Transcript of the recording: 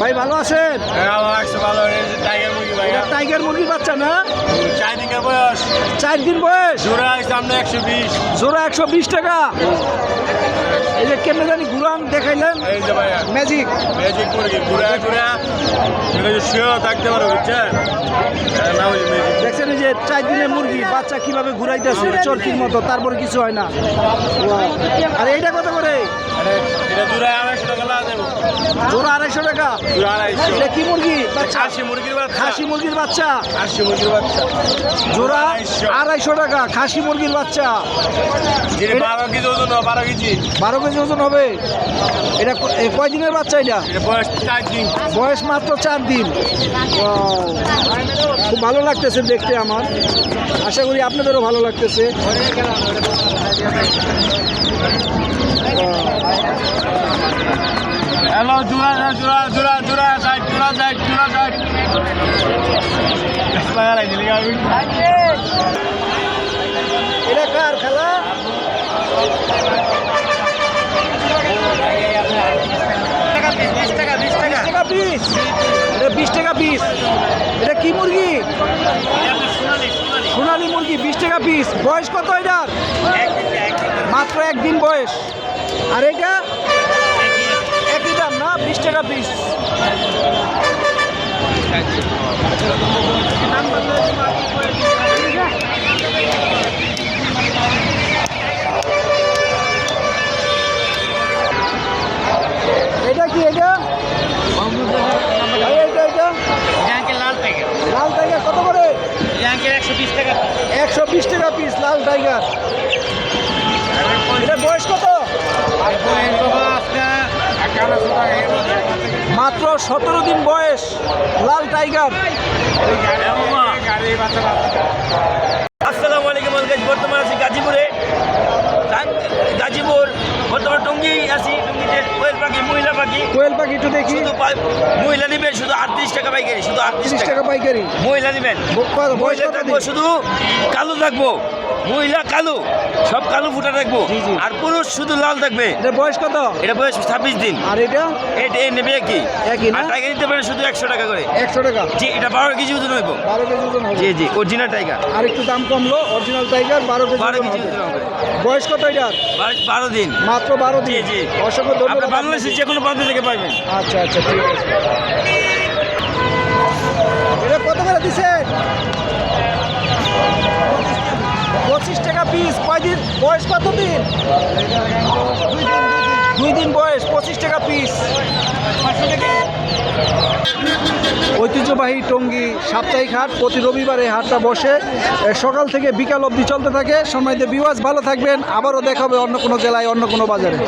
ভাই ভালো আছেন? হ্যাঁ টাইগার মুরগি মুরগির বাচ্চা না? চার দিনের বয়স। চার দিন বয়স? জোড়া সামনে একশো বিশ। জোড়া একশো বিশ টাকা। এই যে কেমনে জানি ঘুরান দেখাইলেন? এই যে ভাইয়া। ম্যাজিক ম্যাজিক মুরগি ঘুরা ঘুরা এটা যে শুয়েও থাকতে পারো বুঝছেন? দেখছেন যে চার দিনের মুরগি বাচ্চা কীভাবে ঘুরাইতেছে চরকির মতো তারপরে কিছু হয় না! আর এইটা কত করে? এটা জোড়া আড়াইশো টাকা জোড়া আড়াইশো টাকা? এটা কি মুরগি? বাচ্চা? খাসি মুরগির বাচ্চা। খাসি মুরগির বাচ্চা। খাসি মুরগির বাচ্চা। জোড়া আড়াইশো। টাকা খাসি মুরগির বাচ্চা। বারো কেজি ওজন বারো কেজি। বারো কেজি ওজন হবে। এটা ক- এ কয় দিনের বাচ্চা এটা? বয়স মাত্র চার দিন! খুব ভালো লাগতেছে দেখতে আমার। আশা করি আপনাদেরও ভালো লাগতেছে। জোড়া জোড়া জোড়া জোড়া সাইড জোড়া সাইড জোড়া সাইড এটা কার খেলা? বিশ টাকা পিস? এটা বিশ টাকা পিস। এটা কি মুরগি? সোনালি মুরগি বিশ টাকা পিস। বয়স কত এটার? মাত্র একদিন বয়স। আর এটা? বিশ টাকা পিস। এটা কি এটা? লাল টাইগার কত করে? একশো বিশ টাকা। একশো বিশ টাকা পিস লাল টাইগার। সতেরো দিন বয়স লাল টাইগার। আসসালামু আলাইকুম বর্তমান আছি গাজীপুরে। গাজীপুর বর্তমান টঙ্গি আছি টঙ্গিতে কোয়েল পাখি মহিলা পাখি। কোয়েল পাখি একটু দেখি। শুধু মহিলা নেবেন শুধু আটত্রিশ টাকা পাইকারি শুধু আটত্রিশ টাকা। পাইকারি। মহিলা নেবেন। মহিলা থাকব শুধু কালো থাকব। মহিলা কালো সব কালো ফুটা থাকব। আর পুরুষ শুধু লাল থাকবে। এটা বয়স কত? এটা বয়স ছাব্বিশ দিন। আর এটা? এটা নেবে কি একই না? টাইগার নিতে পারেন শুধু একশো টাকা করে। একশো টাকা? জি এটা বারো কেজি ওজন হইব। বারো কেজি ওজন হবে। জি জি অরিজিনাল টাইগার আর একটু দাম কমলো অরিজিনাল টাইগার বারো কেজি বারো কেজি। ওজন হবে। বয়স কত এটার? বারো- দিন। মাত্র বারো দিন। জি অসংখ্য ধন্যবাদ বাংলাদেশের যে কোনো প্রান্ত থেকে পাইবেন। আচ্ছা আচ্ছা ঠিক আছে। এটা কত করে দিছে পঁচিশ টাকা পিস কয়দিন? বয়স কত দিন দুই দিন বয়স, পঁচিশ টাকা পিস ঐতিহ্যবাহী টঙ্গী সাপ্তাহিক হাট, প্রতি রবিবারে হাটটা বসে। সকাল থেকে বিকাল অবধি চলতে থাকে। সময় দিয়ে বিওয়াজ ভালো থাকবেন। আবারও দেখাবে অন্য কোনো জেলায়, অন্য কোনো বাজারে।